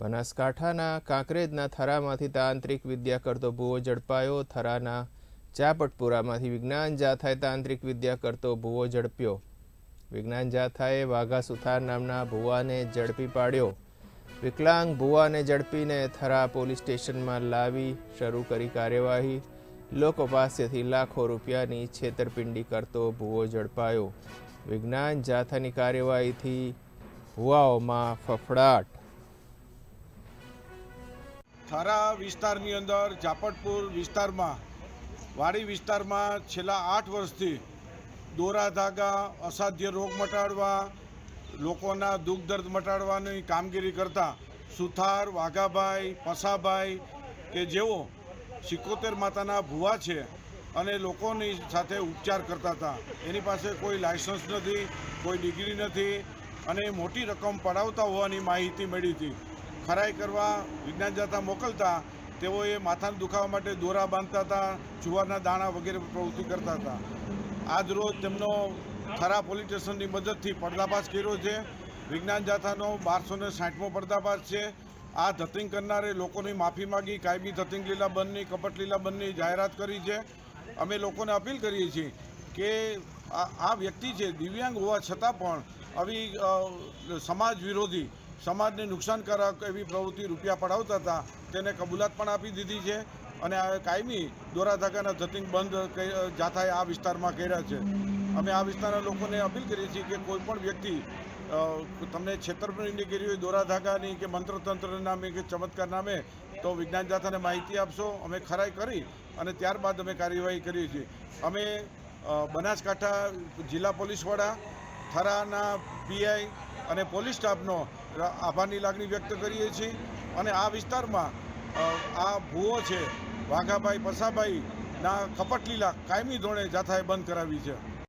બનાસકાંઠાના કાંકરેજના થરામાંથી તાંત્રિક વિદ્યા કરતો ભૂવો ઝડપાયો. થરાના ચાપટપુરામાંથી વિજ્ઞાન જાથાએ તાંત્રિક વિદ્યા કરતો ભૂવો ઝડપ્યો. વિજ્ઞાન જાથાએ વાઘા સુથાર નામના ભુવાને ઝડપી પાડ્યો. વિકલાંગ ભુવાને ઝડપીને થરા પોલીસ સ્ટેશનમાં લાવી શરૂ કરી કાર્યવાહી. લોકો પાસેથી લાખો રૂપિયાની છેતરપિંડી કરતો ભૂવો ઝડપાયો. વિજ્ઞાન જાથાની કાર્યવાહીથી ભુવાઓમાં ફફડાટ થરા વિસ્તારની અંદર ઝાપટપુર વિસ્તારમાં, વાડી વિસ્તારમાં છેલ્લા આઠ વર્ષથી દોરા ધાગા અસાધ્ય રોગ મટાડવા, લોકોના દુઃખ દર્દ મટાડવાની કામગીરી કરતા સુથાર, વાઘાભાઈ, પસાભાઈ કે જેઓ સિકોતેર માતાના ભુવા છે અને લોકોની સાથે ઉપચાર કરતા હતા. એની પાસે કોઈ લાયસન્સ નથી, કોઈ ડિગ્રી નથી અને મોટી રકમ પડાવતા હોવાની માહિતી મળી હતી. ખરાઈ કરવા વિજ્ઞાન જાતા મોકલતા, તેઓએ માથાને દુખાવા માટે દોરા બાંધતા હતા, જુવારના દાણા વગેરે પ્રવૃત્તિ કરતા હતા. આજ રોજ તેમનો ખરા પોલીસ સ્ટેશનની મદદથી પર્દાફાશ કર્યો છે. વિજ્ઞાન જાથાનો બારસો ને સાઠમો પર્દાફાશ છે. આ ધતિંગ કરનારે લોકોની માફી માગી, કાયમી ધતિંગ લીલા બંધની કપટ લીલા બંધની જાહેરાત કરી છે. અમે લોકોને અપીલ કરીએ છીએ કે આ વ્યક્તિ છે, દિવ્યાંગ હોવા છતાં પણ આવી સમાજ વિરોધી સમાજને નુકસાનકારક એવી પ્રવૃત્તિ રૂપિયા પડાવતા હતા, તેને કબૂલાત પણ આપી દીધી છે અને આ કાયમી દોરા જતિંગ બંધ જાથાએ આ વિસ્તારમાં કર્યા છે. અમે આ વિસ્તારના લોકોને અપીલ કરીએ છીએ કે કોઈપણ વ્યક્તિ તમને છેતરપિંડી કરી હોય દોરા ધાગાની કે મંત્રતંત્ર નામે કે ચમત્કાર નામે તો વિજ્ઞાન જાથાને માહિતી આપશો, અમે ખરાઈ કરી અને ત્યારબાદ અમે કાર્યવાહી કરીએ છીએ. અમે બનાસકાંઠા જિલ્લા પોલીસ વડા થરાના પીઆઈ અને પોલીસ સ્ટાફનો આભારની લાગણી વ્યક્ત કરીએ છીએ અને આ વિસ્તારમાં આ ભૂવો છે, વાઘાભાઈ, પસાભાઈના કપટલીલા કાયમી ધોરણે જાથાએ બંધ કરાવી છે.